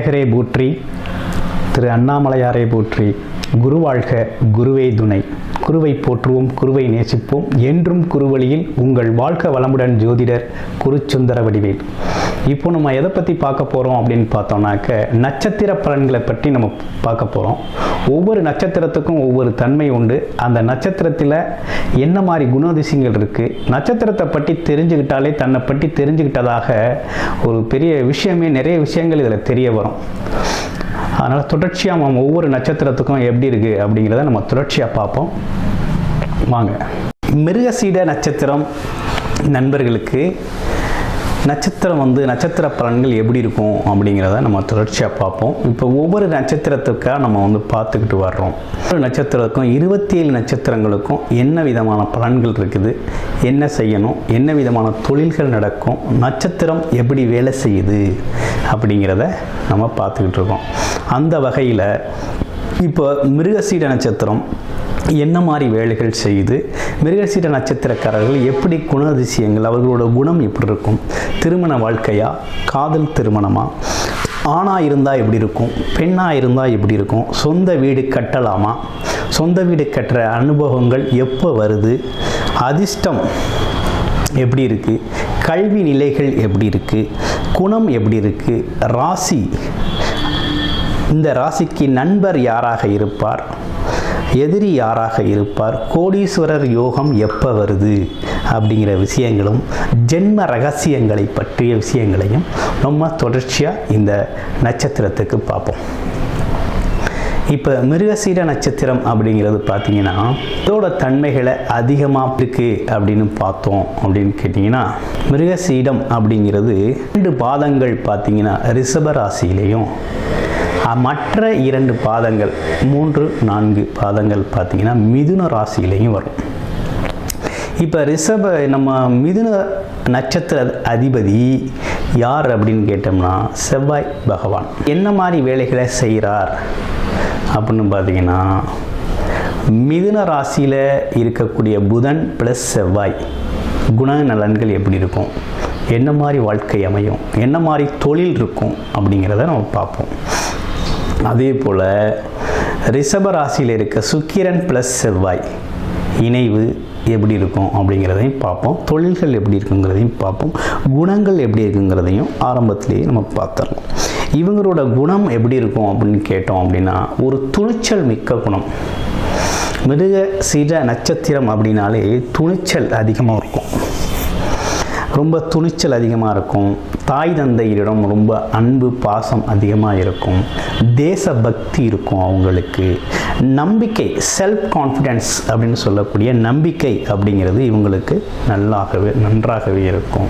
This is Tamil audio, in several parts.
விநாயகரை போற்றி. திரு அண்ணாமலையாரை போற்றி. குரு வாழ்க குருவே துணை. குருவை போற்றுவோம் குருவை நேசிப்போம். என்றும் குருவழியில் உங்கள் வாழ்க வளமுடன் ஜோதிடர் குருச்சுந்தர வடிவேல். இப்போ நம்ம எதை பற்றி பார்க்க போகிறோம் அப்படின்னு பார்த்தோம்னாக்க நட்சத்திர பலன்களை பற்றி நம்ம பார்க்க போகிறோம் ஒவ்வொரு நட்சத்திரத்துக்கும் ஒவ்வொரு தன்மை உண்டு. அந்த நட்சத்திரத்தில் என்ன மாதிரி குணாதிசயங்கள் இருக்குது நட்சத்திரத்தை பற்றி தெரிஞ்சுக்கிட்டாலே தன்னை பற்றி தெரிஞ்சுக்கிட்டதாக ஒரு பெரிய விஷயமே நிறைய விஷயங்கள் இதில் தெரிய வரும். அதனால் தொடர்ச்சியாக நம்ம ஒவ்வொரு நட்சத்திரத்துக்கும் எப்படி இருக்குது அப்படிங்கிறத நம்ம தொடர்ச்சியாக பார்ப்போம். வாங்க. மிருகசீட நட்சத்திரம் நண்பர்களுக்கு நட்சத்திரம் வந்து நட்சத்திர பலன்கள் எப்படி இருக்கும் அப்படிங்கிறத நம்ம தொடர்ச்சியாக பார்ப்போம். இப்போ ஒவ்வொரு நட்சத்திரத்துக்காக நம்ம வந்து பார்த்துக்கிட்டு வர்றோம். ஒவ்வொரு நட்சத்திரத்துக்கும் இருபத்தி ஏழு நட்சத்திரங்களுக்கும் என்ன விதமான பலன்கள் இருக்குது? என்ன செய்யணும்? என்ன விதமான தொழில்கள் நடக்கும்? நட்சத்திரம் எப்படி வேலை செய்யுது? அப்படிங்கிறத நம்ம பார்த்துக்கிட்டு இருக்கோம். அந்த வகையில் இப்போ மிருகசீட நட்சத்திரம் என்ன மாதிரி வேலைகள் செய்து மிருகசீட நட்சத்திரக்காரர்கள் எப்படி குணாதிசயங்கள் அவர்களோட குணம் எப்படி இருக்கும்? திருமண வாழ்க்கையா? காதல் திருமணமா? ஆணாக இருந்தால் எப்படி இருக்கும்? பெண்ணாக இருந்தால் எப்படி இருக்கும்? சொந்த வீடு கட்டலாமா? சொந்த வீடு கட்டுற அனுபவங்கள் எப்போ வருது? அதிர்ஷ்டம் எப்படி இருக்குது கல்வி நிலைகள் எப்படி இருக்குது குணம் எப்படி இருக்குது ராசி. இந்த ராசிக்கு நண்பர் யாராக இருப்பார்? எதிரி யாராக இருப்பார்? கோடீஸ்வரர் யோகம் எப்போ வருது? அப்படிங்கிற விஷயங்களும் ஜென்ம ரகசியங்களை பற்றிய விஷயங்களையும் நம்ம தொடர்ச்சியாக இந்த நட்சத்திரத்துக்கு பார்ப்போம். இப்போ மிருகசீர நட்சத்திரம் அப்படிங்கிறது பார்த்தீங்கன்னா இதோட தன்மைகளை அதிகமாக இருக்கு அப்படின்னு பார்த்தோம் அப்படின்னு கேட்டிங்கன்னா மிருகசீடம் அப்படிங்கிறது ரெண்டு பாதங்கள் பார்த்தீங்கன்னா ரிஷப ராசியிலையும் மற்ற இரண்டு பாதங்கள் மூன்று நான்கு பாதங்கள் பார்த்தீங்கன்னா மிதுன ராசியிலையும் வரும். இப்போ ரிஷப நம்ம மிதுன நட்சத்திர அதிபதி யார் அப்படின்னு கேட்டோம்னா செவ்வாய் பகவான். என்ன மாதிரி வேலைகளை செய்கிறார் அப்படின்னு பார்த்தீங்கன்னா மிதுன ராசியில் இருக்கக்கூடிய புதன் ப்ளஸ் செவ்வாய் குண நலன்கள் எப்படி இருக்கும்? என்ன மாதிரி வாழ்க்கை அமையும்? என்ன மாதிரி தொழில் இருக்கும்? அப்படிங்கிறத நம்ம பார்ப்போம். அதே போல் ரிஷபராசியில் இருக்க சுக்கிரன் ப்ளஸ் செவ்வாய் இணைவு எப்படி இருக்கும் அப்படிங்கிறதையும் பார்ப்போம். தொழில்கள் எப்படி இருக்குங்கிறதையும் பார்ப்போம். குணங்கள் எப்படி இருக்குங்கிறதையும் ஆரம்பத்திலேயே நம்ம பார்த்துடலாம். இவங்களோட குணம் எப்படி இருக்கும் அப்படின்னு கேட்டோம் அப்படின்னா ஒரு துணிச்சல் மிக்க குணம். மிருக சிற நட்சத்திரம் அப்படின்னாலே துணிச்சல் அதிகமாக இருக்கும். ரொம்ப துணிச்சல் அதிகமாக இருக்கும். தாய் தந்தையரிடம் ரொம்ப அன்பு பாசம் அதிகமாக இருக்கும். தேசபக்தி இருக்கும் அவங்களுக்கு. நம்பிக்கை செல்ஃப் கான்ஃபிடென்ஸ் அப்படின்னு சொல்லக்கூடிய நம்பிக்கை அப்படிங்கிறது இவங்களுக்கு நல்லாகவே நன்றாகவே இருக்கும்.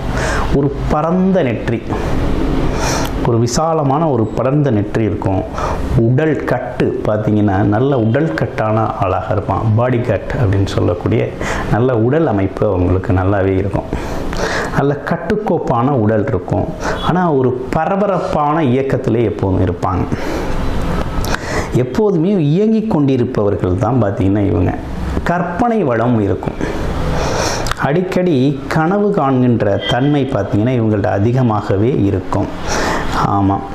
ஒரு பரந்த நெற்றி. ஒரு விசாலமான ஒரு படர்ந்த நெற்றி இருக்கும். உடல் கட்டு பார்த்தீங்கன்னா நல்ல உடல் கட்டான ஆளாக இருப்பான். பாடி கட் அப்படின்னு சொல்லக்கூடிய நல்ல உடல் அமைப்பு அவங்களுக்கு நல்லாவே இருக்கும். நல்ல கட்டுக்கோப்பான உடல் இருக்கும். ஆனால் ஒரு பரபரப்பான இயக்கத்திலே எப்போதும் இருப்பாங்க. எப்போதுமே இயங்கி கொண்டிருப்பவர்கள் தான் பார்த்திங்கன்னா இவங்க. கற்பனை வளம் இருக்கும். அடிக்கடி கனவு காண்கின்ற தன்மை பார்த்திங்கன்னா இவங்கள்ட்ட அதிகமாகவே இருக்கும். ஆமாம்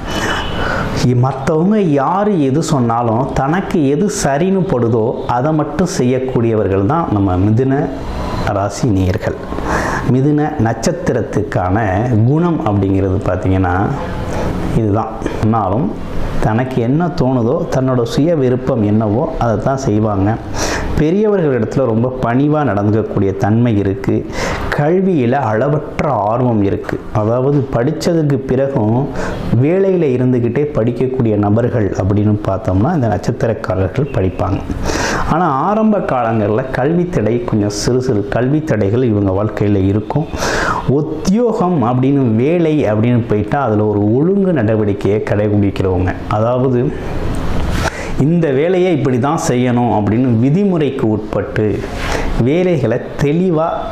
மற்றவங்க யார் எது சொன்னாலும் தனக்கு எது சரின்னு படுதோ அதை மட்டும் செய்யக்கூடியவர்கள் தான் நம்ம மிதுன ராசி நேர்கள் மிதுன நட்சத்திரத்துக்கான குணம் அப்படிங்கிறது பார்த்திங்கன்னா இதுதான். ஆனாலும் தனக்கு என்ன தோணுதோ தன்னோட சுய விருப்பம் என்னவோ அதை தான் செய்வாங்க. பெரியவர்களிடத்துல ரொம்ப பணிவாக நடந்துக்கக்கூடிய தன்மை இருக்குது கல்வியில் அளவற்ற ஆர்வம் இருக்குது அதாவது படித்ததுக்கு பிறகும் வேலையில் இருந்துக்கிட்டே படிக்கக்கூடிய நபர்கள் அப்படின்னு பார்த்தோம்னா இந்த நட்சத்திரக்காரர்கள் படிப்பாங்க. ஆனால் ஆரம்ப காலங்களில் கல்வித்தடை கொஞ்சம் சிறு சிறு கல்வித்தடைகள் இவங்க வாழ்க்கையில் இருக்கும். உத்தியோகம் அப்படின்னு வேலை அப்படின்னு போயிட்டால் அதில் ஒரு ஒழுங்கு நடவடிக்கையை கடைபிடிக்கிறவங்க. அதாவது இந்த வேலையை இப்படி தான் செய்யணும் அப்படின்னு விதிமுறைக்கு உட்பட்டு வேலைகளை தெளிவாக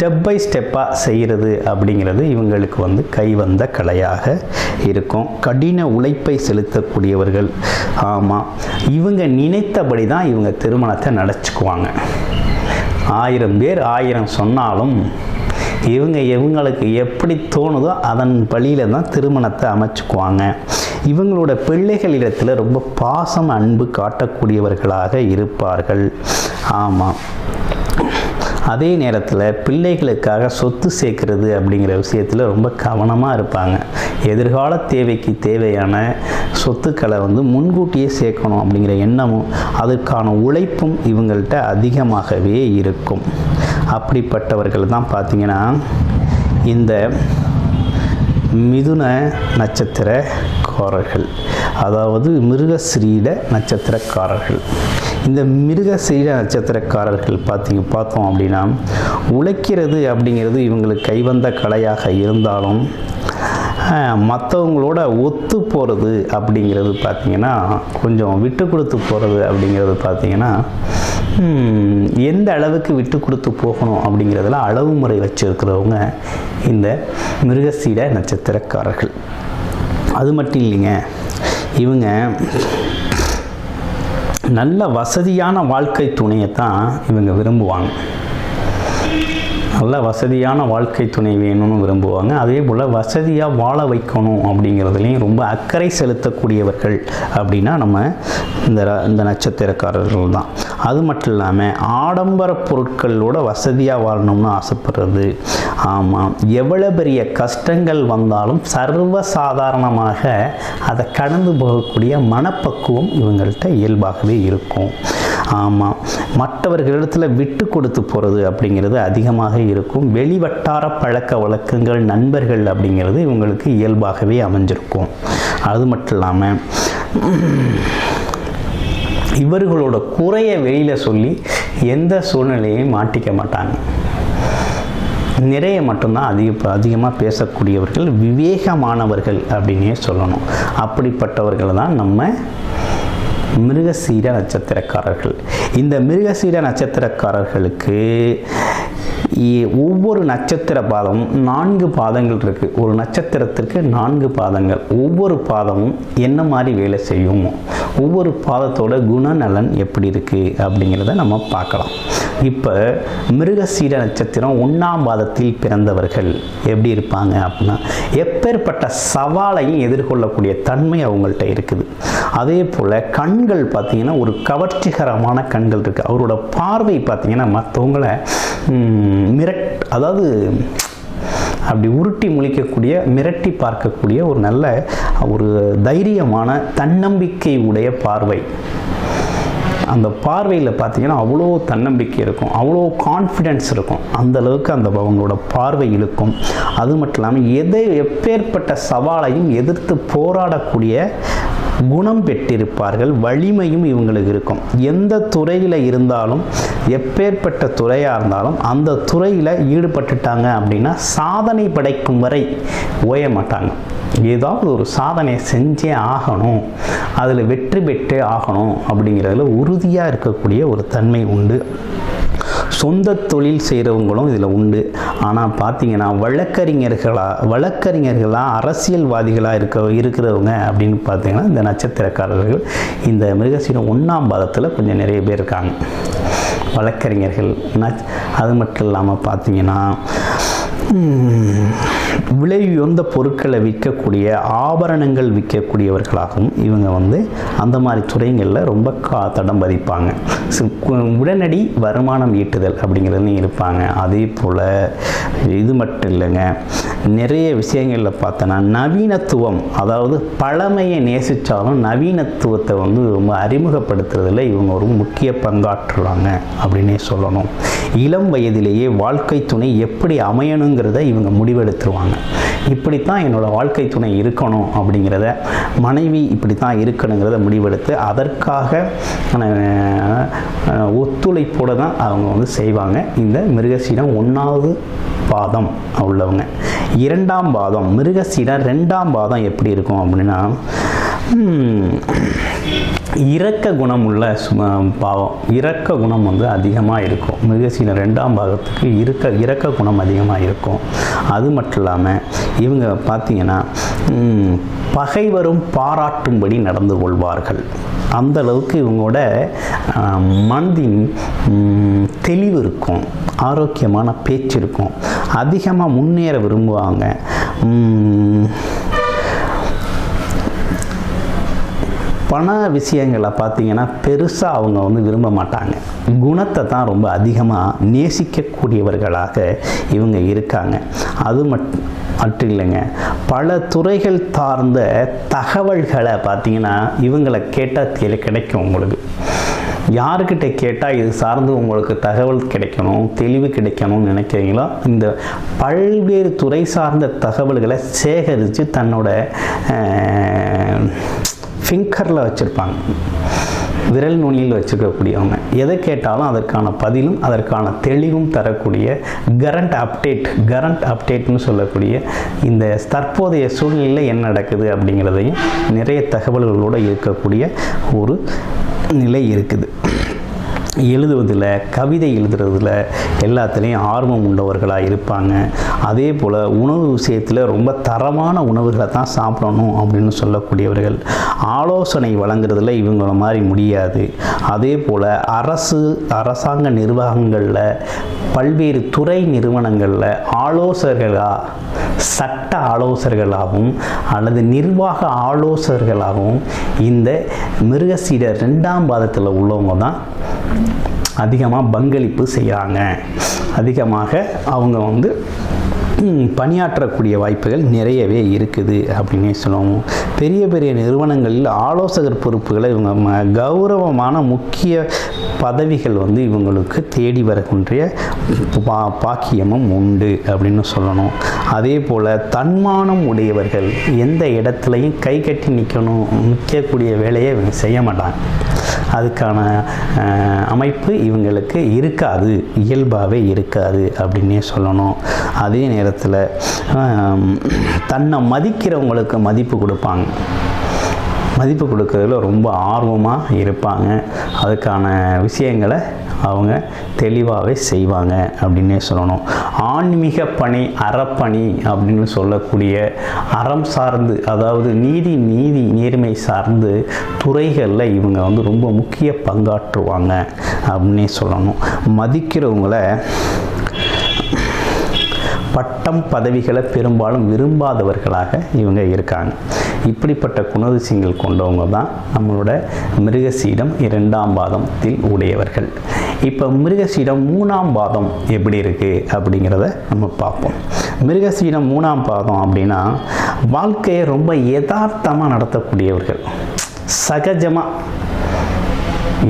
ஸ்டெப் பை ஸ்டெப்பாக செய்கிறது அப்படிங்கிறது இவங்களுக்கு வந்து கைவந்த கலையாக இருக்கும். கடின உழைப்பை செலுத்தக்கூடியவர்கள். ஆமாம் இவங்க நினைத்தபடி தான் இவங்க திருமணத்தை நடச்சுக்குவாங்க. ஆயிரம் பேர் ஆயிரம் சொன்னாலும் இவங்க இவங்களுக்கு எப்படி தோணுதோ அதன் வழியில் தான் திருமணத்தை அமைச்சுக்குவாங்க. இவங்களோட பிள்ளைகளிடத்தில் ரொம்ப பாசம் அன்பு காட்டக்கூடியவர்களாக இருப்பார்கள். ஆமாம் அதே நேரத்தில் பிள்ளைகளுக்காக சொத்து சேர்க்கறது அப்படிங்கிற விஷயத்தில் ரொம்ப கவனமாக இருப்பாங்க. எதிர்கால தேவைக்கு தேவையான சொத்துக்களை வந்து முன்கூட்டியே சேர்க்கணும் அப்படிங்கிற எண்ணமும் அதற்கான உழைப்பும் இவங்கள்ட்ட அதிகமாகவே இருக்கும். அப்படிப்பட்டவர்கள் தான் பார்த்திங்கன்னா இந்த மிதுன நட்சத்திர நட்சத்திரக்காரர்கள். அதாவது மிருகஸ்ரீட நட்சத்திரக்காரர்கள். இந்த மிருகஸ்ரீட நட்சத்திரக்காரர்கள் பார்த்தி பார்த்தோம் அப்படின்னா உழைக்கிறது அப்படிங்கிறது இவங்களுக்கு கைவந்த கலையாக இருந்தாலும் மற்றவங்களோட ஒத்து போகிறது அப்படிங்கிறது பார்த்திங்கன்னா கொஞ்சம் விட்டு கொடுத்து போகிறது அப்படிங்கிறது பார்த்திங்கன்னா எந்த அளவுக்கு விட்டு கொடுத்து போகணும் அப்படிங்கிறதுல அளவு முறை வச்சுருக்கிறவங்க இந்த மிருகசீட நட்சத்திரக்காரர்கள். அது மட்டும் இல்லைங்க. இவங்க நல்ல வசதியான வாழ்க்கை துணையை தான் இவங்க விரும்புவாங்க. நல்ல வசதியான வாழ்க்கை துணை வேணும்னு விரும்புவாங்க. அதே போல் வசதியாக வாழ வைக்கணும் அப்படிங்கிறதுலையும் ரொம்ப அக்கறை செலுத்தக்கூடியவர்கள் அப்படின்னா நம்ம இந்த ர- இந்த நட்சத்திரக்காரர்கள் தான். அது மட்டும் இல்லாமல் ஆடம்பர பொருட்களோட வசதியாக வாழணும்னு ஆசைப்படுறது. ஆமாம் எவ்வளோ பெரிய கஷ்டங்கள் வந்தாலும் சர்வ சாதாரணமாக அதை கடந்து போகக்கூடிய மனப்பக்குவம் இவங்கள்ட்ட இயல்பாகவே இருக்கும். ஆமாம் மற்றவர்களிடத்தில் விட்டு கொடுத்து போகிறது அப்படிங்கிறது அதிகமாக இருக்கும். வெளிவட்டார பழக்க வழக்கங்கள் நண்பர்கள் அப்படிங்கிறது இவங்களுக்கு இயல்பாகவே அமைஞ்சிருக்கும். அது மட்டும் இல்லாமல் இவர்களோட குறைய வெளியில் சொல்லி எந்த சூழ்நிலையையும் மாட்டிக்க மாட்டாங்க. நிறைய மட்டும்தான் அதிக அதிகமாக பேசக்கூடியவர்கள் விவேகமானவர்கள் அப்படின்னே சொல்லணும். அப்படிப்பட்டவர்கள் தான் நம்ம மிருகசீர நட்சத்திரக்காரர்கள். இந்த மிருகசீர நட்சத்திரக்காரர்களுக்கு ஒவ்வொரு நட்சத்திர பாதமும் நான்கு பாதங்கள் இருக்குது ஒரு நட்சத்திரத்திற்கு நான்கு பாதங்கள். ஒவ்வொரு பாதமும் என்ன மாதிரி வேலை செய்யும்? ஒவ்வொரு பாதத்தோட குணநலன் எப்படி இருக்குது அப்படிங்கிறத நம்ம பார்க்கலாம். இப்போ மிருகசீர நட்சத்திரம் ஒன்றாம் பாதத்தில் பிறந்தவர்கள் எப்படி இருப்பாங்க அப்படின்னா எப்பேற்பட்ட சவாலையும் எதிர்கொள்ளக்கூடிய தன்மை அவங்கள்ட்ட இருக்குது. அதே போல் கண்கள் பார்த்தீங்கன்னா ஒரு கவர்ச்சிகரமான கண்கள் இருக்குது அவரோட பார்வை பார்த்தீங்கன்னா மற்றவங்களை மிரட் அதாவது அப்படி உருட்டி முழிக்கக்கூடிய மிரட்டி பார்க்கக்கூடிய ஒரு நல்ல ஒரு தைரியமான தன்னம்பிக்கை உடைய பார்வை. அந்த பார்வையில் பார்த்தீங்கன்னா அவ்வளோ தன்னம்பிக்கை இருக்கும். அவ்வளோ கான்ஃபிடென்ஸ் இருக்கும். அந்த அளவுக்கு அந்த அவங்களோட பார்வை இழுக்கும். அது மட்டும் இல்லாமல் எதை எப்பேற்பட்ட சவாலையும் எதிர்த்து போராடக்கூடிய குணம் பெற்றிருப்பார்கள் வலிமையும் இவங்களுக்கு இருக்கும். எந்த துறையில் இருந்தாலும் எப்பேற்பட்ட துறையாக இருந்தாலும் அந்த துறையில் ஈடுபட்டுட்டாங்க அப்படின்னா சாதனை படைக்கும் வரை ஓய மாட்டாங்க. ஏதாவது ஒரு சாதனையை செஞ்சே ஆகணும் அதில் வெற்றி பெற்றே ஆகணும் அப்படிங்கிறதுல உறுதியாக இருக்கக்கூடிய ஒரு தன்மை உண்டு. சொந்த தொழில் செய்கிறவங்களும் இதில் உண்டு. ஆனால் பார்த்தீங்கன்னா வழக்கறிஞர்களாக வழக்கறிஞர்களாக அரசியல்வாதிகளாக இருக்க இருக்கிறவங்க அப்படின்னு பார்த்தீங்கன்னா இந்த நட்சத்திரக்காரர்கள் இந்த மிருகசீனம் ஒன்றாம் பாதத்தில் கொஞ்சம் நிறைய பேர் இருக்காங்க. வழக்கறிஞர்கள் நச் அது மட்டும் இல்லாமல் பார்த்தீங்கன்னா விலை உயர்ந்த பொருட்களை விற்கக்கூடிய ஆபரணங்கள் விற்கக்கூடியவர்களாகவும் இவங்க வந்து அந்த மாதிரி துறைகளில் ரொம்ப கா தடம் பதிப்பாங்க. உடனடி வருமானம் ஈட்டுதல் அப்படிங்கிறது இருப்பாங்க. அதே போல் இது மட்டும் இல்லைங்க. நிறைய விஷயங்களில் பார்த்தோன்னா நவீனத்துவம் அதாவது பழமையை நேசித்தாலும் நவீனத்துவத்தை வந்து ரொம்ப அறிமுகப்படுத்துறதுல இவங்க ஒரு முக்கிய பங்காற்றுவாங்க அப்படின்னே சொல்லணும். இளம் வயதிலேயே வாழ்க்கை துணை எப்படி அமையணுங்கிறத இவங்க முடிவெடுத்துருவாங்க. இப்படித்தான் என்னோட வாழ்க்கை துணை இருக்கணும் அப்படிங்கிறத மனைவி இப்படி தான் இருக்கணுங்கிறத முடிவெடுத்து அதற்காக ஒத்துழைப்போடு தான் அவங்க வந்து செய்வாங்க. இந்த மிருகசீடம் ஒன்றாவது பாதம் உள்ளவங்க. இரண்டாம் பாதம் மிருகசீடம் ரெண்டாம் பாதம் எப்படி இருக்கும் அப்படின்னா இரக்க குணம் உள்ள சும பாவம். இரக்க குணம் வந்து அதிகமாக இருக்கும். மிருகசீன ரெண்டாம் பாகத்துக்கு இருக்க இரக்க குணம் அதிகமாக இருக்கும். அது மட்டும் இல்லாமல் இவங்க பார்த்தீங்கன்னா பகைவரும் பாராட்டும்படி நடந்து கொள்வார்கள். அந்த அளவுக்கு இவங்களோட மனதின் தெளிவு இருக்கும். ஆரோக்கியமான பேச்சு இருக்கும். அதிகமாக முன்னேற விரும்புவாங்க. பண விஷயங்களை பார்த்தீங்கன்னா பெருசாக அவங்க வந்து விரும்ப மாட்டாங்க. குணத்தை தான் ரொம்ப அதிகமாக நேசிக்கக்கூடியவர்களாக இவங்க இருக்காங்க. அது மட்டும் மட்டும் இல்லைங்க. பல துறைகள் சார்ந்த தகவல்களை பார்த்தீங்கன்னா இவங்களை கேட்டால் கிடைக்கும் உங்களுக்கு. யாருக்கிட்ட கேட்டால் இது சார்ந்து உங்களுக்கு தகவல் கிடைக்கணும் தெளிவு கிடைக்கணும்னு நினைக்கிறீங்களோ இந்த பல்வேறு துறை சார்ந்த தகவல்களை சேகரித்து தன்னோட ஃபிங்கரில் வச்சுருப்பாங்க. விரல் நுனியில் வச்சுருக்கக்கூடியவங்க. எதை கேட்டாலும் அதற்கான பதிலும் அதற்கான தெளிவும் தரக்கூடிய கரண்ட் அப்டேட் கரண்ட் அப்டேட்னு சொல்லக்கூடிய இந்த தற்போதைய சூழ்நிலையில் என்ன நடக்குது அப்படிங்கிறதையும் நிறைய தகவல்களோடு இருக்கக்கூடிய ஒரு நிலை இருக்குது. எழுதுவதில் கவிதை எழுதுறதுல எல்லாத்துலேயும் ஆர்வம் உள்ளவர்களாக இருப்பாங்க. அதே போல் உணவு விஷயத்தில் ரொம்ப தரமான உணவுகளை தான் சாப்பிடணும் அப்படின்னு சொல்லக்கூடியவர்கள் ஆலோசனை வழங்குறதுல இவங்கள மாதிரி முடியாது. அதே போல் அரசு அரசாங்க நிர்வாகங்களில் பல்வேறு துறை நிறுவனங்களில் ஆலோசகர்களாக சட்ட ஆலோசகர்களாகவும் அல்லது நிர்வாக ஆலோசகர்களாகவும் இந்த மிருகசீடர் ரெண்டாம் பாதத்தில் உள்ளவங்க தான் அதிகமாக பங்களிப்பு செய்கிறாங்க அதிகமாக அவங்க வந்து பணியாற்றக்கூடிய வாய்ப்புகள் நிறையவே இருக்குது அப்படின்னே சொல்லுவோம். பெரிய பெரிய நிறுவனங்களில் ஆலோசகர் பொறுப்புகளை இவங்க ம- கௌரவமான முக்கிய பதவிகள் வந்து இவங்களுக்கு தேடி வரக்கூடிய பா பாக்கியமும் உண்டு அப்படின்னு சொல்லணும். அதே போல் தன்மானம் உடையவர்கள் எந்த இடத்துலையும் கை கட்டி நிற்கணும் நிற்கக்கூடிய வேலையை இவங்க செய்ய மாட்டாங்க. அதுக்கான அமைப்பு இவங்களுக்கு இருக்காது. இயல்பாகவே இருக்காது அப்படின்னே சொல்லணும். அதே நேரத்தில் தன்னை மதிக்கிறவங்களுக்கு மதிப்பு கொடுப்பாங்க. மதிப்பு கொடுக்கறதுல ரொம்ப ஆர்வமாக இருப்பாங்க. அதுக்கான விஷயங்களை அவங்க தெளிவாகவே செய்வாங்க அப்படின்னே சொல்லணும். ஆன்மீக பணி அறப்பணி அப்படின்னு சொல்லக்கூடிய அறம் சார்ந்து அதாவது நீதி நீதி நேர்மை சார்ந்து துறைகளில் இவங்க வந்து ரொம்ப முக்கிய பங்காற்றுவாங்க அப்படின்னே சொல்லணும். மதிக்கிறவங்கள பட்டம் பதவிகளை பெரும்பாலும் விரும்பாதவர்களாக இவங்க இருக்காங்க. இப்படிப்பட்ட குணதிசயங்கள் கொண்டவங்க தான் நம்மளோட மிருகசீடம் இரண்டாம் பாதத்தில் உடையவர்கள். இப்போ மிருகசீடம் மூணாம் பாதம் எப்படி இருக்குது அப்படிங்கிறத நம்ம பார்ப்போம். மிருகசீடம் மூணாம் பாதம் அப்படின்னா வாழ்க்கையை ரொம்ப யதார்த்தமாக நடத்தக்கூடியவர்கள். சகஜமாக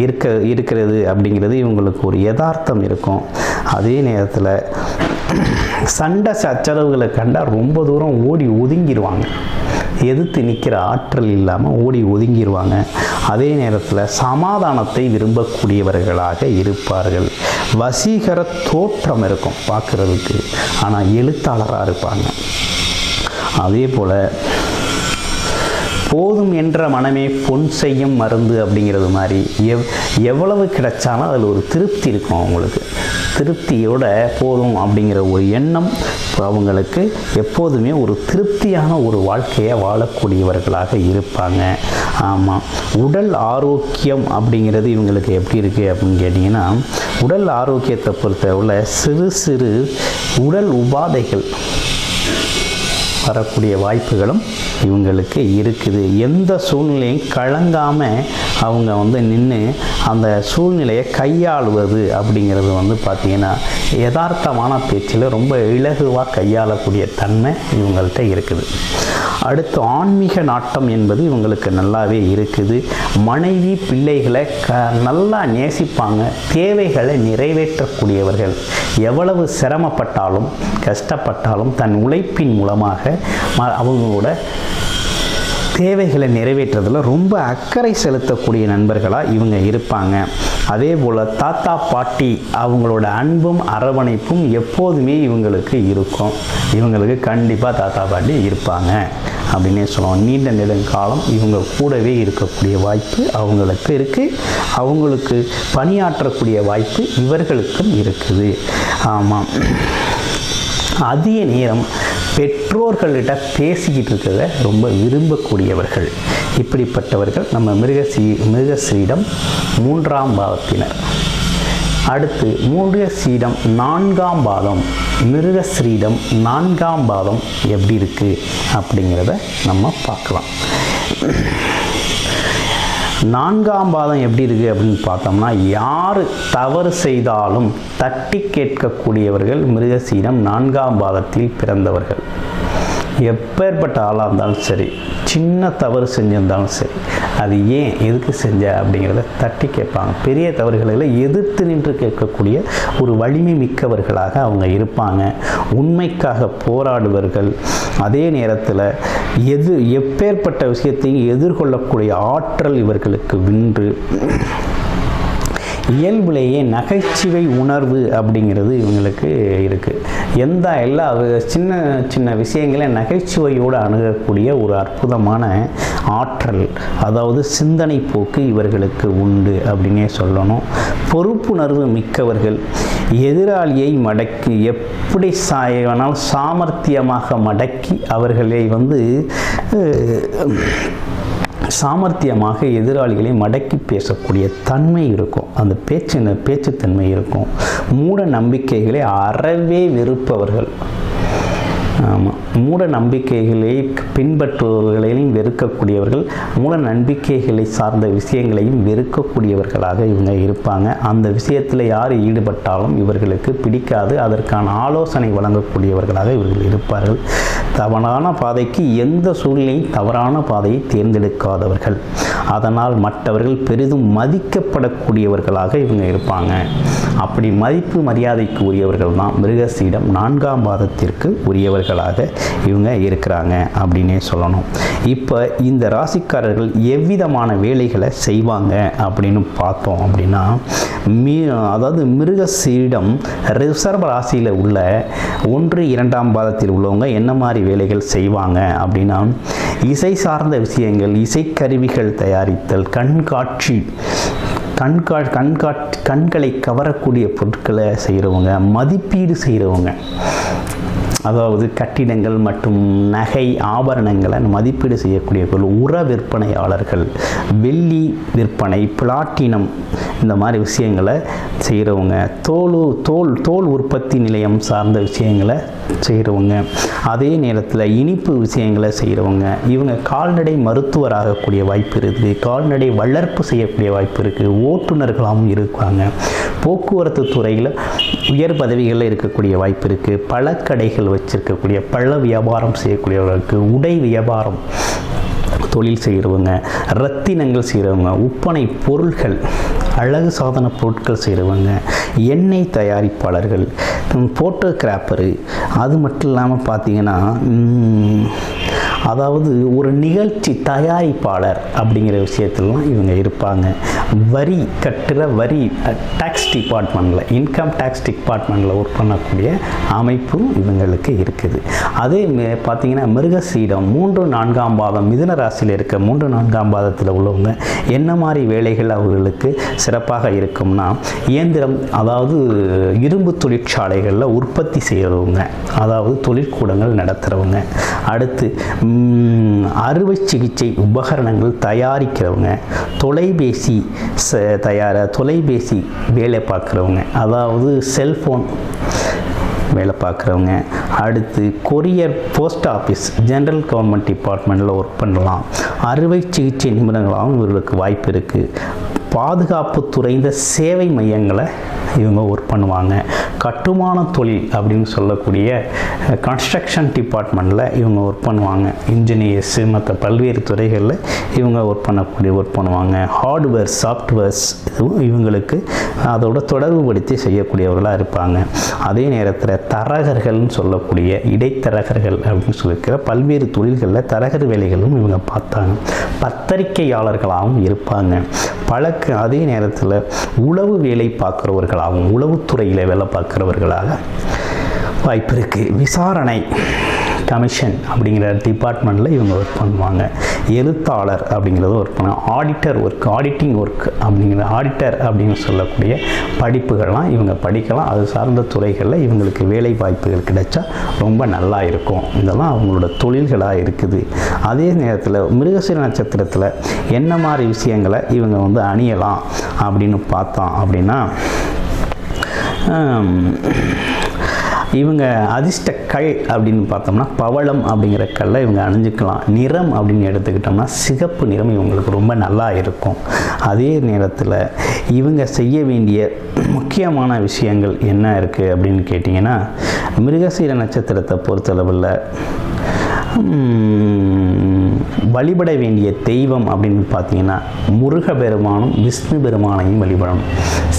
இருக்க இருக்கிறது அப்படிங்கிறது இவங்களுக்கு ஒரு யதார்த்தம் இருக்கும். அதே நேரத்தில் சண்டை சச்சரவுகளை கண்டால் ரொம்ப தூரம் ஓடி ஒதுங்கிடுவாங்க எதிர்த்து நிற்கிற ஆற்றல் இல்லாமல் ஓடி ஒதுங்கிடுவாங்க அதே நேரத்தில் சமாதானத்தை விரும்பக்கூடியவர்களாக இருப்பார்கள். வசீகர தோற்றம் இருக்கும் பார்க்குறதுக்கு. ஆனால் எழுத்தாளராக இருப்பாங்க. அதே போல் போதும் என்ற மனமே பொன் செய்யும் மருந்து அப்படிங்கிறது மாதிரி எவ் எவ்வளவு கிடைச்சாலும் அதில் ஒரு திருப்தி இருக்கும் அவங்களுக்கு. திருப்தியோட போதும் அப்படிங்கிற ஒரு எண்ணம் அவங்களுக்கு எப்போதுமே ஒரு திருப்தியான ஒரு வாழ்க்கையை வாழக்கூடியவர்களாக இருப்பாங்க. ஆமாம் உடல் ஆரோக்கியம் அப்படிங்கிறது இவங்களுக்கு எப்படி இருக்குது அப்படின்னு கேட்டிங்கன்னா உடல் ஆரோக்கியத்தை பொறுத்தவரை சிறு சிறு உடல் உபாதைகள் வரக்கூடிய வாய்ப்புகளும் இவங்களுக்கு இருக்குது. எந்த சூழ்நிலையும் கலங்காமல் அவங்க வந்து நின்று அந்த சூழ்நிலையை கையாளுவது அப்படிங்கிறது வந்து பார்த்திங்கன்னா யதார்த்தமான பேச்சில் ரொம்ப இலகுவாக கையாளக்கூடிய தன்மை இவங்கள்ட்ட இருக்குது. அடுத்து ஆன்மீக நாட்டம் என்பது இவங்களுக்கு நல்லாவே இருக்குது. மனைவி பிள்ளைகளை க நல்லா நேசிப்பாங்க. தேவைகளை நிறைவேற்றக்கூடியவர்கள். எவ்வளவு சிரமப்பட்டாலும் கஷ்டப்பட்டாலும் தன் உழைப்பின் மூலமாக ம- அவங்களோட தேவைகளை நிறைவேற்றுறதுல ரொம்ப அக்கறை செலுத்தக்கூடிய நண்பர்களாக இவங்க இருப்பாங்க. அதே போல் தாத்தா பாட்டி அவங்களோட அன்பும் அரவணைப்பும் எப்போதுமே இவங்களுக்கு இருக்கும். இவங்களுக்கு கண்டிப்பாக தாத்தா பாட்டி இருப்பாங்க அப்படின்னே சொல்லுவோம் நீண்ட நெடுங்காலம் இவங்க கூடவே இருக்கக்கூடிய வாய்ப்பு அவங்களுக்கு இருக்குது அவங்களுக்கு பணியாற்றக்கூடிய வாய்ப்பு இவர்களுக்கும் இருக்குது. ஆமாம். அதிக நேரம் பெற்றோர்களிடம் பேசிக்கிட்டு இருக்கிறத ரொம்ப விரும்பக்கூடியவர்கள். இப்படிப்பட்டவர்கள் நம்ம மிருகஸ்ரீ மிருகஸ்ரீடம் மூன்றாம் பாவத்தினர். அடுத்து மிருகசீடம் நான்காம் பாதம் மிருகஸ்ரீடம் நான்காம் பாதம் எப்படி இருக்குது அப்படிங்கிறத நம்ம பார்க்கலாம். நான்காம் பாதம் எப்படி இருக்குது அப்படின்னு பார்த்தோம்னா யார் தவறு செய்தாலும் தட்டி கேட்கக்கூடியவர்கள் மிருகசீனம் நான்காம் பாதத்தில் பிறந்தவர்கள். எப்பேற்பட்ட ஆளாக இருந்தாலும் சரி சின்ன தவறு செஞ்சிருந்தாலும் சரி அது ஏன் எதுக்கு செஞ்ச அப்படிங்கிறத தட்டி கேட்பாங்க. பெரிய தவறுகளை எதிர்த்து நின்று கேட்கக்கூடிய ஒரு வலிமை மிக்கவர்களாக அவங்க இருப்பாங்க. உண்மைக்காக போராடுவர்கள் அதே நேரத்தில் எது எப்பேற்பட்ட விஷயத்தையும் எதிர்கொள்ளக்கூடிய ஆற்றல் இவர்களுக்கு வின்று இயல்புலேயே நகைச்சுவை உணர்வு அப்படிங்கிறது இவங்களுக்கு இருக்குது எந்த எல்லா சின்ன சின்ன விஷயங்களை நகைச்சுவையோடு அணுகக்கூடிய ஒரு அற்புதமான ஆற்றல் அதாவது சிந்தனை போக்கு இவர்களுக்கு உண்டு அப்படின்னே சொல்லணும். பொறுப்புணர்வு மிக்கவர்கள் எதிராளியை மடக்கி எப்படி சாயவனால் சாமர்த்தியமாக மடக்கி அவர்களை வந்து சாமர்த்தியமாக எதிராளிகளை மடக்கி பேசக்கூடிய தன்மை இருக்கும். அந்த பேச்சு பேச்சுத்தன்மை இருக்கும். மூட நம்பிக்கைகளை அறவே வெறுப்பவர்கள். மூட நம்பிக்கைகளை பின்பற்றுபவர்களையும் வெறுக்கக்கூடியவர்கள் மூட நம்பிக்கைகளை சார்ந்த விஷயங்களையும் வெறுக்கக்கூடியவர்களாக இவங்க இருப்பாங்க. அந்த விஷயத்தில் யார் ஈடுபட்டாலும் இவர்களுக்கு பிடிக்காது. அதற்கான ஆலோசனை வழங்கக்கூடியவர்களாக இவர்கள் இருப்பார்கள். தவறான பாதைக்கு எந்த சூழ்நிலையும் தவறான பாதையை தேர்ந்தெடுக்காதவர்கள். அதனால் மற்றவர்கள் பெரிதும் மதிக்கப்படக்கூடியவர்களாக இவங்க இருப்பாங்க. அப்படி மதிப்பு மரியாதைக்கு உரியவர்கள் தான் மிருகசீடம் நான்காம் பாதத்திற்கு உரியவர்களாக இவங்க இருக்கிறாங்க அப்படின்னே சொல்லணும். இப்போ இந்த ராசிக்காரர்கள் எவ்விதமான வேலைகளை செய்வாங்க அப்படின்னு பார்த்தோம் அப்படின்னா மீ அதாவது மிருகசீடம் ரிசர்வ் ராசியில் உள்ள ஒன்று இரண்டாம் பாதத்தில் உள்ளவங்க என்ன மாதிரி வேலைகள் செய்வாங்க அப்படின்னா இசை சார்ந்த விஷயங்கள் இசைக்கருவிகள் தயாரித்தல் கண்காட்சி கண்கா கண்கா கண்களை கவரக்கூடிய பொருட்களை செய்கிறவங்க மதிப்பீடு செய்கிறவங்க அதாவது கட்டிடங்கள் மற்றும் நகை ஆபரணங்களை மதிப்பீடு செய்யக்கூடியவர்கள் உர விற்பனையாளர்கள் வெள்ளி விற்பனை பிளாட்டினம் இந்த மாதிரி விஷயங்களை செய்கிறவங்க தோல் தோல் தோல் உற்பத்தி நிலையம் சார்ந்த விஷயங்களை செய்கிறவங்க அதே நேரத்தில் இனிப்பு விஷயங்களை செய்கிறவங்க இவங்க கால்நடை மருத்துவராகக்கூடிய வாய்ப்பு இருக்குது கால்நடை வளர்ப்பு செய்யக்கூடிய வாய்ப்பு இருக்குது ஓட்டுநர்களாகவும் இருக்காங்க போக்குவரத்து துறையில் உயர் பதவிகளில் இருக்கக்கூடிய வாய்ப்பு இருக்குது பல கடைகள் வச்சுருக்கக்கூடிய பழ வியாபாரம் செய்யக்கூடியவர்களுக்கு உடை வியாபாரம் தொழில் செய்கிறவங்க ரத்தினங்கள் செய்கிறவங்க உப்பனை பொருள்கள் அழகு சாதன பொருட்கள் செய்கிறவங்க எண்ணெய் தயாரிப்பாளர்கள் ஃபோட்டோகிராஃபரு அது மட்டும் இல்லாமல் பார்த்தீங்கன்னா அதாவது ஒரு நிகழ்ச்சி தயாரிப்பாளர் அப்படிங்கிற விஷயத்திலலாம் இவங்க இருப்பாங்க. வரி கட்டுற வரி டேக்ஸ் டிபார்ட்மெண்ட்டில் இன்கம் டேக்ஸ் டிபார்ட்மெண்ட்டில் ஒர்க் பண்ணக்கூடிய அமைப்பும் இவங்களுக்கு இருக்குது. அதே பார்த்தீங்கன்னா மிருகசீடம் மூன்று நான்காம் பாதம் மிதுன ராசியில் இருக்க மூன்று நான்காம் பாதத்தில் உள்ளவங்க என்ன மாதிரி வேலைகள் அவர்களுக்கு சிறப்பாக இருக்கும்னா இயந்திரம் அதாவது இரும்பு தொழிற்சாலைகளில் உற்பத்தி செய்கிறவங்க அதாவது தொழிற்கூடங்கள் நடத்துகிறவங்க அடுத்து அறுவை சிகிச்சை உபகரணங்கள் தயாரிக்கிறவங்க தொலைபேசி ச- தயார தொலைபேசி வேலை பார்க்குறவங்க அதாவது செல்ஃபோன் வேலை பார்க்குறவங்க. அடுத்து courier post office general government டிபார்ட்மெண்ட்டில் ஒர்க் பண்ணலாம். அறுவை சிகிச்சை நிபுணர்களாகவும் இவர்களுக்கு வாய்ப்பு இருக்குது பாதுகாப்பு துறைந்த சேவை மையங்களை இவங்க ஒர்க் பண்ணுவாங்க. கட்டுமான தொழில் அப்படின்னு சொல்லக்கூடிய கன்ஸ்ட்ரக்ஷன் டிபார்ட்மெண்ட்டில் இவங்க ஒர்க் பண்ணுவாங்க. இன்ஜினியர்ஸு மற்ற பல்வேறு துறைகளில் இவங்க ஒர்க் பண்ணக்கூடிய ஒர்க் பண்ணுவாங்க. ஹார்ட்வேர் சாஃப்ட்வேர்ஸ் இதுவும் இவங்களுக்கு அதோட தொடர்புபடுத்தி செய்யக்கூடியவர்களாக இருப்பாங்க. அதே நேரத்தில் தரகர்கள்னு சொல்லக்கூடிய இடைத்தரகர்கள் அப்படின்னு சொல்லியிருக்கிற பல்வேறு தொழில்களில் தரகர் வேலைகளும் இவங்க பார்த்தாங்க. பத்திரிகையாளர்களாகவும் இருப்பாங்க. பழக்க அதே நேரத்தில் உளவு வேலை பார்க்குறவர்கள் பார்க்குறவர்களாகவும் உளவுத்துறையில் வேலை பார்க்குறவர்களாக வாய்ப்பு இருக்குது விசாரணை கமிஷன் அப்படிங்கிற டிபார்ட்மெண்ட்டில் இவங்க ஒர்க் பண்ணுவாங்க. எழுத்தாளர் அப்படிங்கிறது ஒர்க் பண்ணுவாங்க ஆடிட்டர் ஒர்க் ஆடிட்டிங் ஒர்க் அப்படிங்கிற ஆடிட்டர் அப்படின்னு சொல்லக்கூடிய படிப்புகள்லாம் இவங்க படிக்கலாம். அது சார்ந்த துறைகளில் இவங்களுக்கு வேலை வாய்ப்புகள் கிடைச்சா ரொம்ப நல்லா இருக்கும். இதெல்லாம் அவங்களோட தொழில்களாக இருக்குது. அதே நேரத்தில் மிருகசீர நட்சத்திரத்தில் என்ன மாதிரி விஷயங்களை இவங்க வந்து அணியலாம் அப்படின்னு பார்த்தோம் அப்படின்னா இவங்க அதிர்ஷ்ட கல் அப்படின்னு பார்த்தோம்னா பவளம் அப்படிங்கிற கல்லை இவங்க அணிஞ்சிக்கலாம். நிறம் அப்படின்னு எடுத்துக்கிட்டோம்னா சிகப்பு நிறம் இவங்களுக்கு ரொம்ப நல்லா இருக்கும். அதே நேரத்தில் இவங்க செய்ய வேண்டிய முக்கியமான விஷயங்கள் என்ன இருக்குது அப்படின்னு கேட்டிங்கன்னா மிருகசீர நட்சத்திரத்தை பொறுத்தளவில் வழிபட வேண்டிய தெய்வம் அப்படின்னு பார்த்தீங்கன்னா முருக பெருமானும் விஷ்ணு பெருமானையும் வழிபடணும்.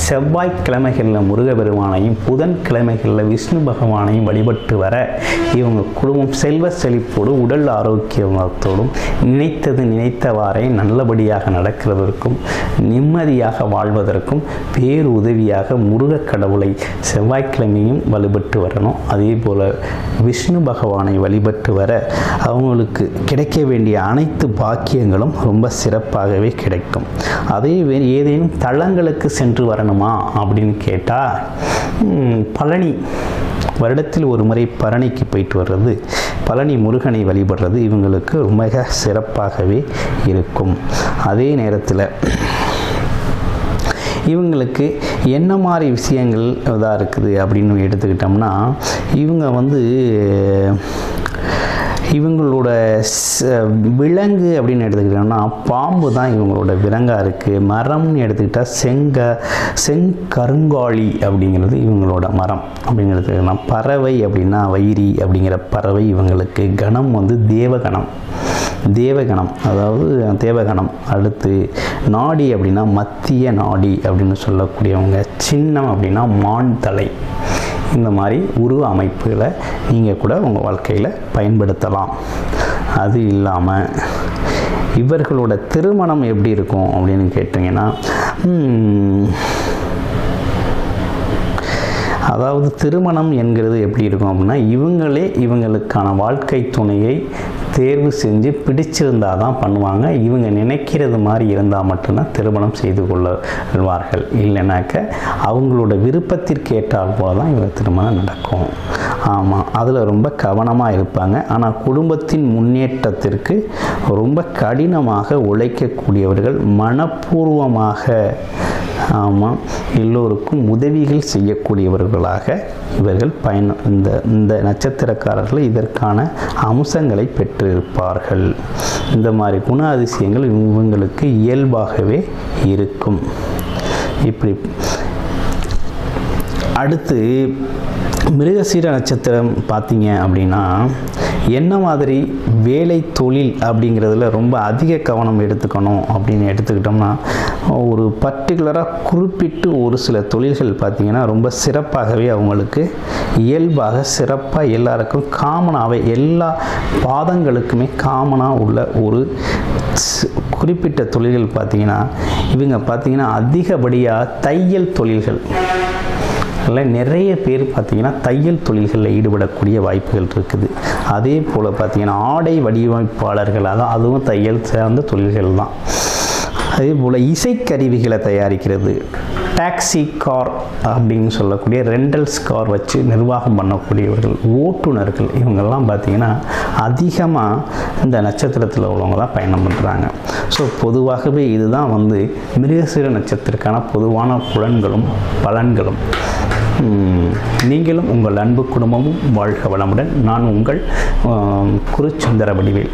செவ்வாய்க்கிழமைகளில் முருக பெருமானையும் புதன் கிழமைகளில் விஷ்ணு பகவானையும் வழிபட்டு வர இவங்க குடும்பம் செல்வ செழிப்போடு உடல் ஆரோக்கியத்தோடும் நினைத்தது நினைத்தவாறே நல்லபடியாக நடக்கிறதற்கும் நிம்மதியாக வாழ்வதற்கும் பேருதவியாக முருக கடவுளை செவ்வாய்க்கிழமையும் வழிபட்டு வரணும். அதே போல் விஷ்ணு பகவானை வழிபட்டு வர அவங்களுக்கு கிடைக்க வேண்டிய அனைத்து பாக்கியங்களும் ரொம்ப சிறப்பாகவே கிடைக்கும். அதே ஏதேனும் தளங்களுக்கு சென்று வரணுமா அப்படின்னு கேட்டால் பழனி வருடத்தில் ஒரு முறை பழனிக்கு போயிட்டு வர்றது பழனி முருகனை வழிபடுறது இவங்களுக்கு மிக சிறப்பாகவே இருக்கும். அதே நேரத்தில் இவங்களுக்கு என்ன மாதிரி விஷயங்கள் இதாக இருக்குது அப்படின்னு எடுத்துக்கிட்டோம்னா இவங்க வந்து இவங்களோட விலங்கு அப்படின்னு எடுத்துக்கிட்டோம்னா பாம்பு தான் இவங்களோட விலங்காக இருக்குது மரம்னு எடுத்துக்கிட்டால் செங்க செங்கருங்காலி அப்படிங்கிறது இவங்களோட மரம் அப்படிங்கிறது பறவை அப்படின்னா வைரி அப்படிங்கிற பறவை இவங்களுக்கு. கணம் வந்து தேவகணம். தேவகணம் அதாவது தேவகணம். அடுத்து நாடி அப்படின்னா மத்திய நாடி அப்படின்னு சொல்லக்கூடியவங்க. சின்னம் அப்படின்னா மான் தலை. இந்த மாதிரி உருவ அமைப்புகளை நீங்கள் கூட உங்கள் வாழ்க்கையில் பயன்படுத்தலாம். அது இல்லாமல் இவர்களோட திருமணம் எப்படி இருக்கும் அப்படின்னு கேட்டிங்கன்னா அதாவது திருமணம் என்கிறது எப்படி இருக்கும் அப்படின்னா இவங்களே இவங்களுக்கான வாழ்க்கை துணையை தேர்வு செஞ்சு பிடிச்சிருந்தா தான் பண்ணுவாங்க. இவங்க நினைக்கிறது மாதிரி இருந்தால் மட்டும்தான் திருமணம் செய்து கொள்வார்கள் இல்லைனாக்க அவங்களோட விருப்பத்திற்கு ஏற்றால் போல தான் இவங்க திருமணம் நடக்கும். ஆமாம் அதில் ரொம்ப கவனமாக இருப்பாங்க. ஆனால் குடும்பத்தின் முன்னேற்றத்திற்கு ரொம்ப கடினமாக உழைக்கக்கூடியவர்கள் மனப்பூர்வமாக ஆமாம் எல்லோருக்கும் உதவிகள் செய்யக்கூடியவர்களாக இவர்கள் பயன் இந்த இந்த நட்சத்திரக்காரர்கள் இதற்கான அம்சங்களை பெற்றிருப்பார்கள். இந்த மாதிரி குண அதிசயங்கள் இவங்களுக்கு இயல்பாகவே இருக்கும். இப்படி அடுத்து மிருகசீர நட்சத்திரம் பார்த்தீங்க அப்படின்னா என்ன மாதிரி வேலை தொழில் அப்படிங்கிறதுல ரொம்ப அதிக கவனம் எடுத்துக்கணும் அப்படின்னு எடுத்துக்கிட்டோம்னா ஒரு பர்டிகுலராக குறிப்பிட்டு ஒரு சில தொழில்கள் பார்த்திங்கன்னா ரொம்ப சிறப்பாகவே அவங்களுக்கு இயல்பாக சிறப்பாக எல்லாருக்கும் காமனாகவே எல்லா பாதங்களுக்குமே காமனாக உள்ள ஒரு குறிப்பிட்ட தொழில்கள் பார்த்திங்கன்னா இவங்க பார்த்திங்கன்னா அதிகப்படியாக தையல் தொழில்கள். அதில் நிறைய பேர் பார்த்திங்கன்னா தையல் தொழில்களில் ஈடுபடக்கூடிய வாய்ப்புகள் இருக்குது. அதே போல் பார்த்திங்கன்னா ஆடை வடிவமைப்பாளர்கள் அதான் அதுவும் தையல் சார்ந்த தொழில்கள் தான். அதே போல் இசைக்கருவிகளை தயாரிக்கிறது. டாக்ஸி கார் அப்படின்னு சொல்லக்கூடிய ரெண்டல்ஸ் கார் வச்சு நிர்வாகம் பண்ணக்கூடியவர்கள் ஓட்டுநர்கள் இவங்கெல்லாம் பார்த்திங்கன்னா அதிகமாக இந்த நட்சத்திரத்தில் உள்ளவங்க தான் பயணம் பண்ணுறாங்க ஸோ பொதுவாகவே இதுதான் வந்து மிருகசீர நட்சத்திரக்கான பொதுவான புலன்களும் பலன்களும். நீங்களும் உங்கள் அன்பு குடும்பமும் வாழ்க வளமுடன். நான் உங்கள் குருச்சந்திர வடிவேல்.